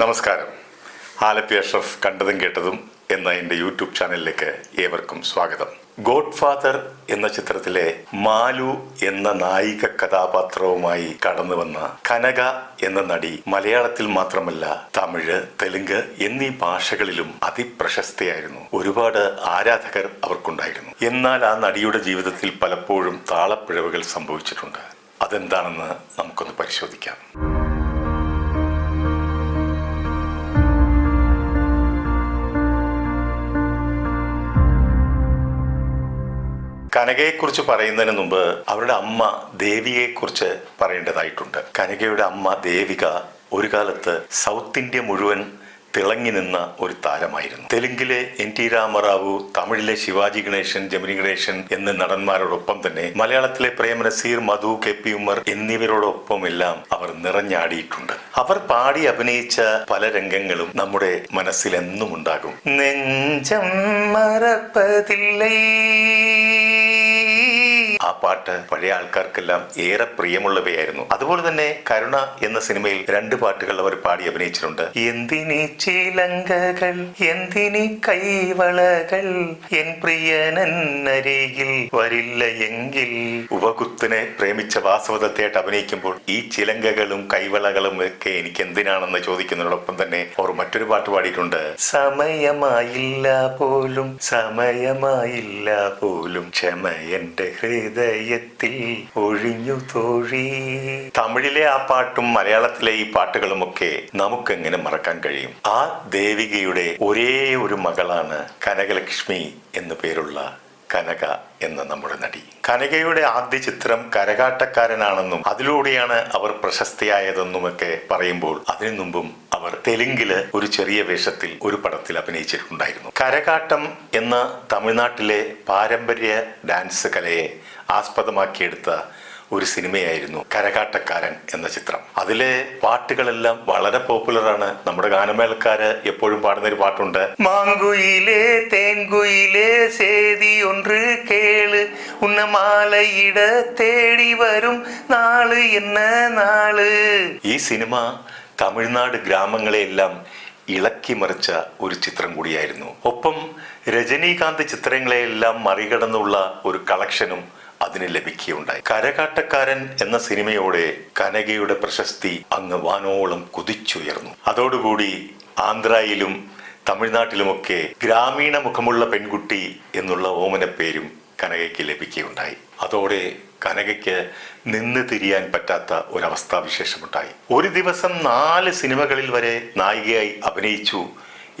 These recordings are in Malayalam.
നമസ്കാരം. ആലപ്പി അഷ്റഫ് കണ്ടതും കേട്ടതും എന്ന എന്റെ യൂട്യൂബ് ചാനലിലേക്ക് ഏവർക്കും സ്വാഗതം. ഗോഡ് ഫാദർ എന്ന ചിത്രത്തിലെ മാലു എന്ന നായിക കഥാപാത്രവുമായി കടന്നു വന്ന കനക എന്ന നടി മലയാളത്തിൽ മാത്രമല്ല തമിഴ് തെലുങ്ക് എന്നീ ഭാഷകളിലും അതിപ്രശസ്തയായിരുന്നു. ഒരുപാട് ആരാധകർ അവർക്കുണ്ടായിരുന്നു. എന്നാൽ ആ നടിയുടെ ജീവിതത്തിൽ പലപ്പോഴും താളപ്പിഴവുകൾ സംഭവിച്ചിട്ടുണ്ട്. അതെന്താണെന്ന് നമുക്കൊന്ന് പരിശോധിക്കാം. കനകയെക്കുറിച്ച് പറയുന്നതിന് മുമ്പ് അവരുടെ അമ്മ ദേവിയെക്കുറിച്ച് പറയേണ്ടതായിട്ടുണ്ട്. കനകയുടെ അമ്മ ദേവിക ഒരു കാലത്ത് സൗത്ത് ഇന്ത്യ മുഴുവൻ തിളങ്ങി നിന്ന ഒരു താരമായിരുന്നു. തെലുങ്കിലെ എൻ ടി രാമറാവു തമിഴിലെ ശിവാജി ഗണേശൻ ജമിനി ഗണേശൻ എന്ന നടന്മാരോടൊപ്പം തന്നെ മലയാളത്തിലെ പ്രേമനസീർ മധു കെ പി ഉമ്മർ എന്നിവരോടൊപ്പം എല്ലാം അവർ നിറഞ്ഞാടിയിട്ടുണ്ട്. അവർ പാടി അഭിനയിച്ച പല രംഗങ്ങളും നമ്മുടെ മനസ്സിൽ എന്നും ഉണ്ടാകും നെഞ്ചം മറപ്പതില്ലേ? ആ പാട്ട് പഴയ ആൾക്കാർക്കെല്ലാം ഏറെ പ്രിയമുള്ളവയായിരുന്നു. അതുപോലെ തന്നെ കരുണ എന്ന സിനിമയിൽ രണ്ട് പാട്ടുകൾ അവർ പാടി അഭിനയിച്ചിട്ടുണ്ട്. എന്തിനി കൈവളകൾ എൻ പ്രിയനരികിൽ വരില്ല എങ്കിൽ? ഉപകുത്തിനെ പ്രേമിച്ച വാസവദത്തയായിട്ട് അഭിനയിക്കുമ്പോൾ ഈ ചിലങ്കകളും കൈവളകളും ഒക്കെ എനിക്ക് എന്തിനാണെന്ന് ചോദിക്കുന്നതിനോടൊപ്പം തന്നെ അവർ മറ്റൊരു പാട്ട് പാടിയിട്ടുണ്ട്. സമയമായില്ല പോലും സമയമായില്ല പോലും ക്ഷമ എന്റെ ഹൃദയത്തിൽ ഒഴിഞ്ഞു തോഴി. തമിഴിലെ ആ പാട്ടും മലയാളത്തിലെ ഈ പാട്ടുകളുമൊക്കെ നമുക്കെങ്ങനെ മറക്കാൻ കഴിയും? ആ ദേവികയുടെ ഒരേ ഒരു മകളാണ് കനകലക്ഷ്മി എന്നു പേരുള്ള കനക എന്ന നമ്മുടെ നടി. കനകയുടെ ആദ്യ ചിത്രം കരകാട്ടക്കാരനാണെന്നും അതിലൂടെയാണ് അവർ പ്രശസ്തിയായതെന്നുമൊക്കെ പറയുമ്പോൾ അതിനു മുമ്പും അവർ തെലുങ്കിൽ ഒരു ചെറിയ വേഷത്തിൽ ഒരു പടത്തിൽ അഭിനയിച്ചിട്ടുണ്ടായിരുന്നു. കരകാട്ടം എന്ന തമിഴ്നാട്ടിലെ പാരമ്പര്യ ഡാൻസ് കലയെ ആസ്പദമാക്കിയെടുത്ത ഒരു സിനിമയായിരുന്നു കരകാട്ടക്കാരൻ എന്ന ചിത്രം. അതിലെ പാട്ടുകളെല്ലാം വളരെ പോപ്പുലറാണ് നമ്മുടെ ഗാനമേളക്കാര് എപ്പോഴും പാടുന്ന ഒരു പാട്ടുണ്ട്. മാങ്കുയിലേ തേൻകുയിലേ സേതി ഒന്ന് കേൾ. ഉന്ന മാലയിട തേടി വരും നാൾ എന്ന നാൾ. ഈ സിനിമ തമിഴ്നാട് ഗ്രാമങ്ങളെയെല്ലാം ഇളക്കി മറിച്ച ഒരു ചിത്രം കൂടിയായിരുന്നു. ഒപ്പം രജനീകാന്ത് ചിത്രങ്ങളെയെല്ലാം മറികടന്നുള്ള ഒരു കളക്ഷനും അതിന് ലഭിക്കുകയുണ്ടായി. കരകാട്ടക്കാരൻ എന്ന സിനിമയോടെ കനകയുടെ പ്രശസ്തി അങ്ങ് വാനോളം കുതിച്ചുയർന്നു. അതോടുകൂടി ആന്ധ്രയിലും തമിഴ്നാട്ടിലുമൊക്കെ ഗ്രാമീണ മുഖമുള്ള പെൺകുട്ടി എന്നുള്ള ഓമന പേരും കനകയ്ക്ക് ലഭിക്കുകയുണ്ടായി. അതോടെ കനകയ്ക്ക് നിന്ന് തിരിയാൻ പറ്റാത്ത ഒരവസ്ഥാ വിശേഷമുണ്ടായി. ഒരു ദിവസം നാല് സിനിമകളിൽ വരെ നായികയായി അഭിനയിച്ചു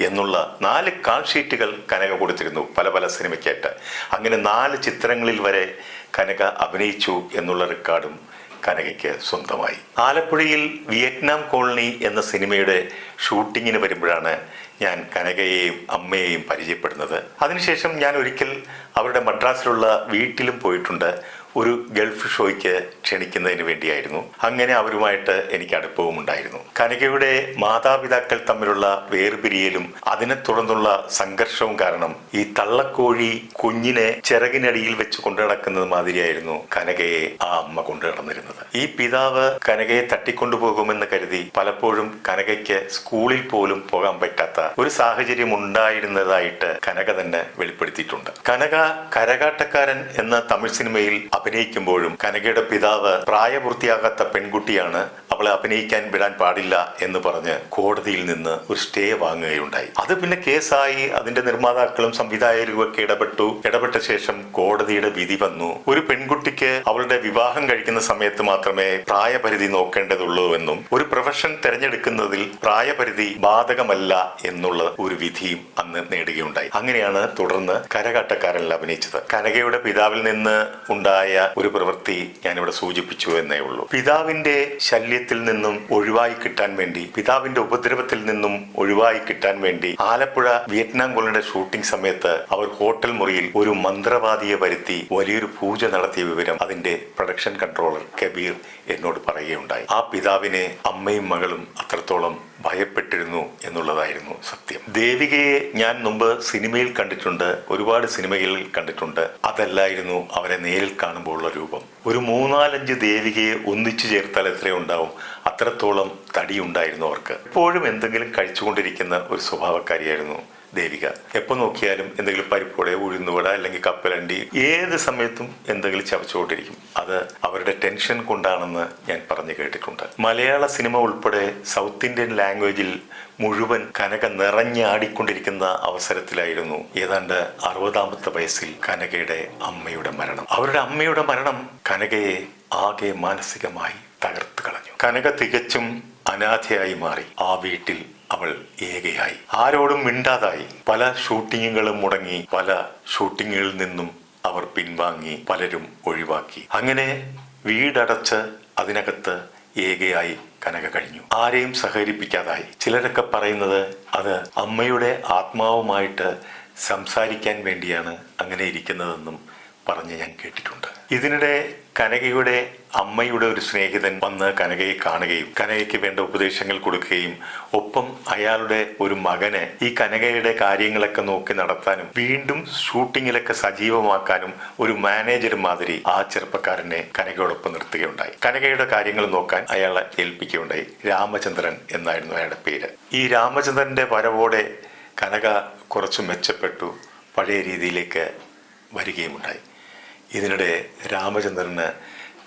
എന്നുള്ള നാല് കാൾ ഷീറ്റുകൾ കനക കൊടുത്തിരുന്നു പല പല സിനിമയ്ക്കായിട്ട്. അങ്ങനെ നാല് ചിത്രങ്ങളിൽ വരെ കനക അഭിനയിച്ചു എന്നുള്ള റെക്കോർഡും കനകയ്ക്ക് സ്വന്തമായി. ആലപ്പുഴയിൽ വിയറ്റ്നാം കോളനി എന്ന സിനിമയുടെ ഷൂട്ടിങ്ങിന് വരുമ്പോഴാണ് ഞാൻ കനകയെയും അമ്മയെയും പരിചയപ്പെടുന്നത്. അതിനുശേഷം ഞാൻ ഒരിക്കൽ അവരുടെ മദ്രാസിലുള്ള വീട്ടിലും പോയിട്ടുണ്ട്. ഒരു ഗൾഫ് ഷോയ്ക്ക് ക്ഷണിക്കുന്നതിന് വേണ്ടിയായിരുന്നു. അങ്ങനെ അവരുമായിട്ട് എനിക്ക് അടുപ്പവും ഉണ്ടായിരുന്നു. കനകയുടെ മാതാപിതാക്കൾ തമ്മിലുള്ള വേർപിരിയലും അതിനെ തുടർന്നുള്ള സംഘർഷവും കാരണം ഈ തള്ളക്കോഴി കുഞ്ഞിനെ ചിറകിനടിയിൽ വെച്ച് കൊണ്ടു നടക്കുന്നത് മാതിരിയായിരുന്നു കനകയെ ആ അമ്മ കൊണ്ടു നടന്നിരുന്നത്. ഈ പിതാവ് കനകയെ തട്ടിക്കൊണ്ടുപോകുമെന്ന് കരുതി പലപ്പോഴും കനകയ്ക്ക് സ്കൂളിൽ പോലും പോകാൻ പറ്റാത്ത ഒരു സാഹചര്യം ഉണ്ടായിരുന്നതായിട്ട് കനക തന്നെ വെളിപ്പെടുത്തിയിട്ടുണ്ട്. കനക കരകാട്ടക്കാരൻ എന്ന തമിഴ് സിനിമയിൽ അഭിനയിക്കുമ്പോഴും കനകയുടെ പിതാവ് പ്രായപൂർത്തിയാകാത്ത പെൺകുട്ടിയാണ് അവളെ അഭിനയിക്കാൻ വിടാൻ പാടില്ല എന്ന് പറഞ്ഞ് കോടതിയിൽ നിന്ന് ഒരു സ്റ്റേ വാങ്ങുകയുണ്ടായി. അത് പിന്നെ കേസായി. അതിന്റെ നിർമ്മാതാക്കളും സംവിധായകരും ഒക്കെ ഇടപെട്ടു. ഇടപെട്ട ശേഷം കോടതിയുടെ വിധി വന്നു. ഒരു പെൺകുട്ടിക്ക് അവളുടെ വിവാഹം കഴിക്കുന്ന സമയത്ത് മാത്രമേ പ്രായപരിധി നോക്കേണ്ടതുള്ളൂ എന്നും ഒരു പ്രൊഫഷൻ തിരഞ്ഞെടുക്കുന്നതിൽ പ്രായപരിധി ബാധകമല്ല എന്നുള്ള ഒരു വിധിയും അന്ന് നേടുകയുണ്ടായി. അങ്ങനെയാണ് തുടർന്ന് കരകാട്ടക്കാരനിൽ അഭിനയിച്ചത്. കനകയുടെ പിതാവിൽ നിന്ന് ഉണ്ടായ ഒരു പ്രവൃത്തി ഞാനിവിടെ സൂചിപ്പിച്ചു എന്നേ ഉള്ളൂ. പിതാവിന്റെ ശല്യത്തിൽ നിന്നും ഒഴിവായി കിട്ടാൻ വേണ്ടി പിതാവിന്റെ ഉപദ്രവത്തിൽ നിന്നും ഒഴിവായി കിട്ടാൻ വേണ്ടി ആലപ്പുഴ വിയറ്റ്നാം കോളനിയുടെ ഷൂട്ടിംഗ് സമയത്ത് അവർ ഹോട്ടൽ മുറിയിൽ ഒരു മന്ത്രവാദിയെ വരുത്തി വലിയൊരു പൂജ നടത്തിയ വിവരം അതിന്റെ പ്രൊഡക്ഷൻ കൺട്രോളർ കബീർ എന്നോട് പറയുകയുണ്ടായി. ആ പിതാവിനെ അമ്മയും മകളും അത്രത്തോളം ഭയപ്പെട്ടിരുന്നു എന്നുള്ളതായിരുന്നു സത്യം. ദേവികയെ ഞാൻ മുമ്പ് സിനിമയിൽ കണ്ടിട്ടുണ്ട് ഒരുപാട് സിനിമകളിൽ കണ്ടിട്ടുണ്ട്. അതല്ലായിരുന്നു അവരെ നേരിൽ കാണുമ്പോൾ ഉള്ള രൂപം. ഒരു മൂന്നാലഞ്ച് ദേവികയെ ഒന്നിച്ചു ചേർത്താൽ എത്രയുണ്ടാവും? അത്രത്തോളം തടിയുണ്ടായിരുന്നു അവർക്ക്. എപ്പോഴും എന്തെങ്കിലും കഴിച്ചുകൊണ്ടിരിക്കുന്ന ഒരു സ്വഭാവക്കാരിയായിരുന്നു ദേവിക. എപ്പോൾ നോക്കിയാലും എന്തെങ്കിലും പരിപ്പോടെ ഉഴുന്നുവട അല്ലെങ്കിൽ കപ്പലണ്ടി ഏത് സമയത്തും എന്തെങ്കിലും ചവച്ചുകൊണ്ടിരിക്കും. അത് അവരുടെ ടെൻഷൻ കൊണ്ടാണെന്ന് ഞാൻ പറഞ്ഞു കേട്ടിട്ടുണ്ട്. മലയാള സിനിമ ഉൾപ്പെടെ സൗത്ത് ഇന്ത്യൻ ലാംഗ്വേജിൽ മുഴുവൻ കനക നിറഞ്ഞാടിക്കൊണ്ടിരിക്കുന്ന അവസരത്തിലായിരുന്നു ഏതാണ്ട് അറുപതാമത്തെ വയസ്സിൽ കനകയുടെ അമ്മയുടെ മരണം. അവരുടെ അമ്മയുടെ മരണം കനകയെ ആകെ മാനസികമായി തകർത്ത് കളഞ്ഞു. കനക തികച്ചും അനാഥയായി മാറി. ആ വീട്ടിൽ അവൾ ഏകയായി. ആരോടും മിണ്ടാതായി. പല ഷൂട്ടിങ്ങുകളും മുടങ്ങി. പല ഷൂട്ടിങ്ങുകളിൽ നിന്നും അവർ പിൻവാങ്ങി. പലരും ഒഴിവാക്കി. അങ്ങനെ വീടടച്ച് അതിനകത്ത് ഏകയായി കനക കഴിഞ്ഞു. ആരെയും സഹകരിപ്പിക്കാതായി. ചിലരൊക്കെ പറയുന്നത് അത് അമ്മയുടെ ആത്മാവുമായിട്ട് സംസാരിക്കാൻ വേണ്ടിയാണ് അങ്ങനെ ഇരിക്കുന്നതെന്നും പറഞ്ഞ് ഞാൻ കേട്ടിട്ടുണ്ട്. ഇതിനിടെ കനകയുടെ അമ്മയുടെ ഒരു സ്നേഹിതൻ വന്ന് കനകയെ കാണുകയും കനകയ്ക്ക് വേണ്ട ഉപദേശങ്ങൾ കൊടുക്കുകയും ഒപ്പം അയാളുടെ ഒരു മകനെ ഈ കനകയുടെ കാര്യങ്ങളൊക്കെ നോക്കി നടത്താനും വീണ്ടും ഷൂട്ടിങ്ങിലൊക്കെ സജീവമാക്കാനും ഒരു മാനേജർ മാതിരി ആ ചെറുപ്പക്കാരനെ കനകയോടൊപ്പം നിർത്തുകയുണ്ടായി. കനകയുടെ കാര്യങ്ങൾ നോക്കാൻ അയാളെ ഏൽപ്പിക്കുകയുണ്ടായി. രാമചന്ദ്രൻ എന്നായിരുന്നു അയാളുടെ പേര്. ഈ രാമചന്ദ്രന്റെ വരവോടെ കനക കുറച്ച് മെച്ചപ്പെട്ടു. പഴയ രീതിയിലേക്ക് വരികയുമുണ്ടായി. ഇതിനിടെ രാമചന്ദ്രന്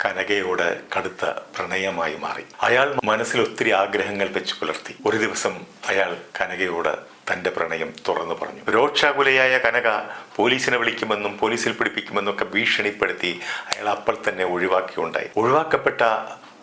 കനകയോട് കടുത്ത പ്രണയമായി മാറി. അയാൾ മനസ്സിൽ ഒത്തിരി ആഗ്രഹങ്ങൾ വെച്ചു പുലർത്തി. ഒരു ദിവസം അയാൾ കനകയോട് തന്റെ പ്രണയം തുറന്നു പറഞ്ഞു. രോക്ഷാകുലയായ കനക പോലീസിനെ വിളിക്കുമെന്നും പോലീസിൽ പിടിപ്പിക്കുമെന്നും ഒക്കെ ഭീഷണിപ്പെടുത്തി അയാൾ അപ്പോൾ തന്നെ ഒഴിവാക്കിയുണ്ടായി. ഒഴിവാക്കപ്പെട്ട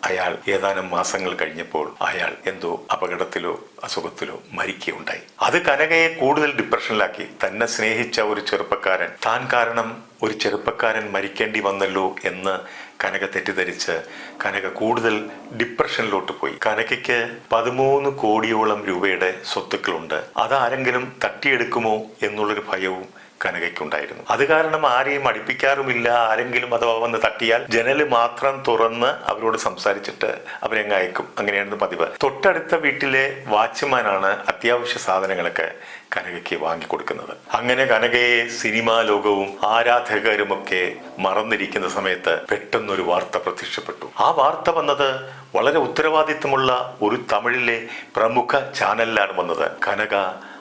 അയാൾ ഏതാനും മാസങ്ങൾ കഴിഞ്ഞപ്പോൾ അയാൾ എന്തോ അപകടത്തിലോ അസുഖത്തിലോ മരിക്കുകയുണ്ടായി. അത് കനകയെ കൂടുതൽ ഡിപ്രഷനിലാക്കി തന്നെ സ്നേഹിച്ച ഒരു ചെറുപ്പക്കാരൻ. താൻ കാരണം ഒരു ചെറുപ്പക്കാരൻ മരിക്കേണ്ടി വന്നല്ലോ എന്ന് കനക തെറ്റിദ്ധരിച്ച് കനക കൂടുതൽ ഡിപ്രഷനിലോട്ട് പോയി. കനകയ്ക്ക് പതിമൂന്ന് കോടിയോളം രൂപയുടെ സ്വത്തുക്കളുണ്ട്. അതാരെങ്കിലും തട്ടിയെടുക്കുമോ എന്നുള്ളൊരു ഭയവും കനകയ്ക്കുണ്ടായിരുന്നു. അത് കാരണം ആരെയും അടുപ്പിക്കാറുമില്ല ആരെങ്കിലും അഥവാ വന്ന് തട്ടിയാൽ ജനൽ മാത്രം തുറന്ന് അവരോട് സംസാരിച്ചിട്ട് അവരെ അങ്ങ് അയക്കും. അങ്ങനെയായിരുന്നു പതിവ്. തൊട്ടടുത്ത വീട്ടിലെ വാച്ച്മാനാണ് അത്യാവശ്യ സാധനങ്ങളൊക്കെ കനകയ്ക്ക് വാങ്ങിക്കൊടുക്കുന്നത്. അങ്ങനെ കനകയെ സിനിമാ ലോകവും ആരാധകരുമൊക്കെ മറന്നിരിക്കുന്ന സമയത്ത് പെട്ടെന്നൊരു വാർത്ത പ്രത്യക്ഷപ്പെട്ടു. ആ വാർത്ത വന്നത് വളരെ ഉത്തരവാദിത്വമുള്ള ഒരു തമിഴിലെ പ്രമുഖ ചാനലിലാണ് വന്നത്. കനക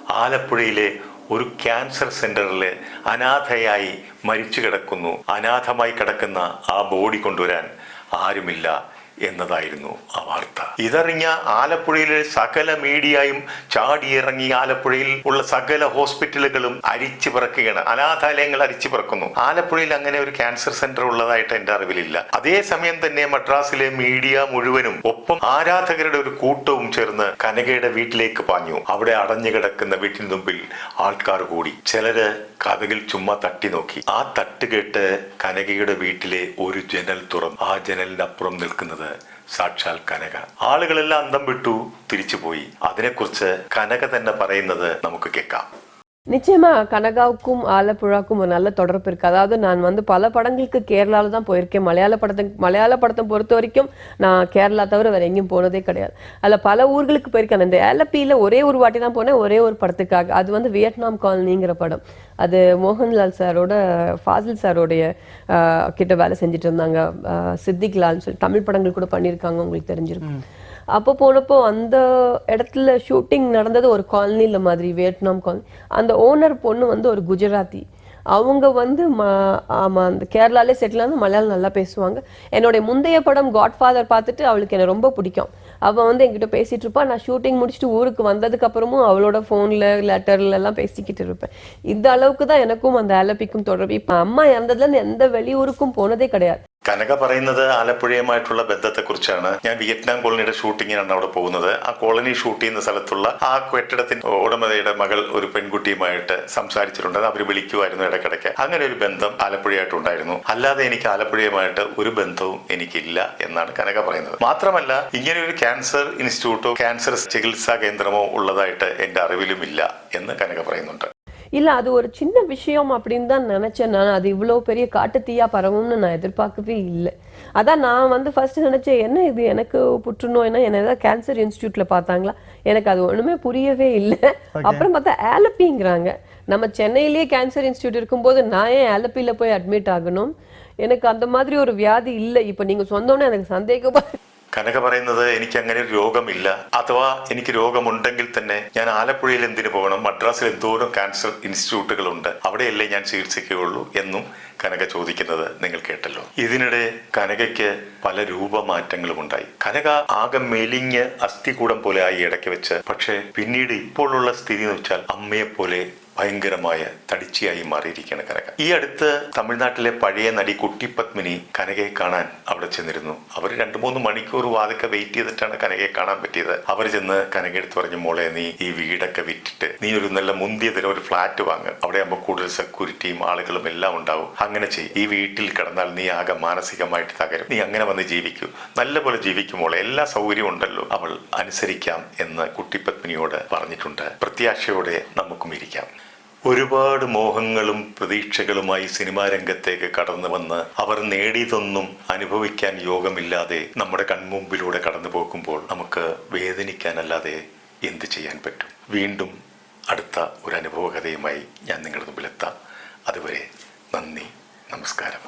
ആലപ്പുഴയിലെ ഒരു ക്യാൻസർ സെന്ററിൽ അനാഥയായി മരിച്ചു കിടക്കുന്നു. അനാഥമായി കിടക്കുന്ന ആ ബോഡി കൊണ്ടുവരാൻ ആരുമില്ല. എന്നതായിരുന്നു ആ വാർത്ത. ഇതറിഞ്ഞ ആലപ്പുഴയിലെ സകല മീഡിയയും ചാടിയിറങ്ങി ആലപ്പുഴയിൽ ഉള്ള സകല ഹോസ്പിറ്റലുകളും അരിച്ചു പിറക്കുകയാണ്. അനാഥാലയങ്ങൾ അരിച്ചു പിറക്കുന്നു. ആലപ്പുഴയിൽ അങ്ങനെ ഒരു ക്യാൻസർ സെന്റർ ഉള്ളതായിട്ട് എന്റെ അറിവിലില്ല. അതേസമയം തന്നെ മദ്രാസിലെ മീഡിയ മുഴുവനും ഒപ്പം ആരാധകരുടെ ഒരു കൂട്ടവും ചേർന്ന് കനകയുടെ വീട്ടിലേക്ക് പാഞ്ഞു. അവിടെ അടഞ്ഞു കിടക്കുന്ന വീട്ടിന് മുമ്പിൽ ആൾക്കാർ കൂടി. ചിലര് കഥകിൽ ചുമ്മാ തട്ടി നോക്കി. ആ തട്ട് കേട്ട് കനകയുടെ വീട്ടിലെ ഒരു ജനൽ തുറന്നു. ആ ജനലിന്റെ അപ്പുറം സാക്ഷാൽ കനക. ആളുകളെല്ലാം അന്തം വിട്ടു തിരിച്ചുപോയി. അതിനെക്കുറിച്ച് കനക തന്നെ പറയുന്നത് നമുക്ക് കേൾക്കാം. நிச்சயமா கனகாவுக்கும் ஆலப்புழாக்கும் ஒரு நல்ல தொடர்பு இருக்கு. அதாவது நான் வந்து பல படங்களுக்கு கேரளால தான் போயிருக்கேன். மலையாள படத்தை மலையாள படத்தை பொறுத்த வரைக்கும் நான் கேரளா தவிர வேற எங்கேயும் போனதே கிடையாது. அதில் பல ஊர்களுக்கு போயிருக்கேன். அந்த ஏலப்பியில் ஒரே ஒரு வாட்டி தான் போனேன். ஒரே ஒரு படத்துக்காக. அது வந்து வியட்நாம் காலனிங்கிற படம். அது மோகன்லால் சாரோட ஃபாசில் சாரோடைய ஆஹ், கிட்ட வேலை செஞ்சுட்டு இருந்தாங்க. ஆஹ், சித்திக் லால்னு சொல்லி தமிழ் படங்கள் கூட பண்ணியிருக்காங்க உங்களுக்கு தெரிஞ்சிருக்கும். அப்போ போனப்போ அந்த இடத்துல ஷூட்டிங் நடந்தது ஒரு காலனியில் மாதிரி வியட்நாம் காலனி. அந்த ஓனர் பொண்ணு வந்து ஒரு குஜராத்தி. அவங்க வந்து ம ஆமாம் அந்த கேரளாலே செட்டில் ஆனது மலையாளம் நல்லா பேசுவாங்க. என்னுடைய முந்தைய படம் காட்ஃபாதர் பார்த்துட்டு அவளுக்கு என்ன ரொம்ப பிடிக்கும். அவள் வந்து என்கிட்ட பேசிகிட்டு இருப்பா. நான் ஷூட்டிங் முடிச்சுட்டு ஊருக்கு வந்ததுக்கப்புறமும் அவளோட ஃபோனில் லெட்டர்லலாம் பேசிக்கிட்டு இருப்பேன். இந்த அளவுக்கு தான் எனக்கும் அந்த ஆலப்பிக்கும் தொடர்பு. இப்போ அம்மா இறந்ததுலேருந்து எந்த வெளியூருக்கும் போனதே கிடையாது. കനക പറയുന്നത് ആലപ്പുഴയുമായിട്ടുള്ള ബന്ധത്തെക്കുറിച്ചാണ്. ഞാൻ വിയറ്റ്നാം കോളനിയുടെ ഷൂട്ടിങ്ങിനാണ് അവിടെ പോകുന്നത്. ആ കോളനി ഷൂട്ട് ചെയ്യുന്ന സ്ഥലത്തുള്ള ആ കെട്ടിടത്തിന്റെ ഉടമതയുടെ മകൾ ഒരു പെൺകുട്ടിയുമായിട്ട് സംസാരിച്ചിട്ടുണ്ട്. അവർ വിളിക്കുമായിരുന്നു ഇടയ്ക്കിടയ്ക്ക്. അങ്ങനെ ഒരു ബന്ധം ആലപ്പുഴയായിട്ടുണ്ടായിരുന്നു അല്ലാതെ എനിക്ക് ആലപ്പുഴയുമായിട്ട് ഒരു ബന്ധവും എനിക്കില്ല എന്നാണ് കനക പറയുന്നത്. മാത്രമല്ല ഇങ്ങനെ ഒരു ക്യാൻസർ ഇൻസ്റ്റിറ്റ്യൂട്ടോ ക്യാൻസർ ചികിത്സാ കേന്ദ്രമോ ഉള്ളതായിട്ട് എന്റെ അറിവിലുമില്ല എന്ന് കനക പറയുന്നുണ്ട്. இல்ல அது ஒரு சின்ன விஷயம் அப்படின்னு தான் நினைச்சேன். நான் அது இவ்வளோ பெரிய காட்டுத்தீயா பரவும்னு நான் எதிர்பார்க்கவே இல்லை. அதான் நான் வந்து ஃபர்ஸ்ட் நினைச்சேன் என்ன இது? எனக்கு புற்றுநோய்னா என்ன? ஏதாவது கேன்சர் இன்ஸ்டியூட்ல பார்த்தாங்களா? எனக்கு அது ஒண்ணுமே புரியவே இல்லை. அப்புறம் பார்த்தா ஆலப்பிங்கிறாங்க. நம்ம சென்னையிலேயே கேன்சர் இன்ஸ்டியூட் இருக்கும்போது நான் ஏன் ஆலப்பியில போய் அட்மிட் ஆகணும்? எனக்கு அந்த மாதிரி ஒரு வியாதி இல்லை. இப்போ நீங்க சொன்னோன்னே எனக்கு சந்தேகமா കനക പറയുന്നത് എനിക്ക് അങ്ങനെ ഒരു രോഗമില്ല. അഥവാ എനിക്ക് രോഗമുണ്ടെങ്കിൽ തന്നെ ഞാൻ ആലപ്പുഴയിൽ എന്തിനു പോകണം? മദ്രാസിൽ എന്തോരം ക്യാൻസർ ഇൻസ്റ്റിറ്റ്യൂട്ടുകളുണ്ട് അവിടെയല്ലേ ഞാൻ ചികിത്സിക്കുകയുള്ളൂ എന്നും കനക ചോദിക്കുന്നത് നിങ്ങൾ കേട്ടല്ലോ. ഇതിനിടെ കനകയ്ക്ക് പല രൂപമാറ്റങ്ങളും ഉണ്ടായി കനക ആകെ മെലിഞ്ഞ് അസ്ഥികൂടം പോലെ ആയി ഇടയ്ക്ക് വെച്ച്. പക്ഷേ പിന്നീട് ഇപ്പോഴുള്ള സ്ഥിതി എന്ന് വെച്ചാൽ അമ്മയെ പോലെ ഭയങ്കരമായ തടിച്ചയായി മാറിയിരിക്കുകയാണ് കനക ഈ അടുത്ത് തമിഴ്നാട്ടിലെ പഴയ നടി കുട്ടിപത്മിനി കനകയെ കാണാൻ അവിടെ ചെന്നിരുന്നു. അവർ രണ്ടു മൂന്ന് മണിക്കൂർ വാതൊക്കെ വെയിറ്റ് ചെയ്തിട്ടാണ് കനകയെ കാണാൻ പറ്റിയത്. അവർ ചെന്ന് കനകയെടുത്ത് പറഞ്ഞു മോളെ നീ ഈ വീടൊക്കെ വിറ്റിട്ട് നീ ഒരു നല്ല മുന്തിയ തരം ഒരു ഫ്ലാറ്റ് വാങ്ങ്. അവിടെ ആകുമ്പോൾ കൂടുതൽ സെക്യൂരിറ്റിയും ആളുകളും എല്ലാം ഉണ്ടാവും. അങ്ങനെ ചെയ്യും. ഈ വീട്ടിൽ കിടന്നാൽ നീ ആകെ മാനസികമായിട്ട് തകരും. നീ അങ്ങനെ വന്ന് ജീവിക്കൂ. നല്ലപോലെ ജീവിക്കും മോളെ. എല്ലാ സൗകര്യവും ഉണ്ടല്ലോ. അവൾ അനുസരിക്കാം എന്ന് കുട്ടിപത്മിനിയോട് പറഞ്ഞിട്ടുണ്ട്. പ്രത്യാശയോടെ നമുക്കും ഇരിക്കാം. ഒരുപാട് മോഹങ്ങളും പ്രതീക്ഷകളുമായി സിനിമാ രംഗത്തേക്ക് കടന്നു വന്ന് അവർ നേടിയതൊന്നും അനുഭവിക്കാൻ യോഗമില്ലാതെ നമ്മുടെ കൺമുമ്പിലൂടെ കടന്നു പോകുമ്പോൾ നമുക്ക് വേദനിക്കാനല്ലാതെ എന്ത് ചെയ്യാൻ പറ്റും? വീണ്ടും അടുത്ത ഒരു അനുഭവകഥയുമായി ഞാൻ നിങ്ങളുടെ മുമ്പിലെത്താം. അതുവരെ നന്ദി നമസ്കാരം.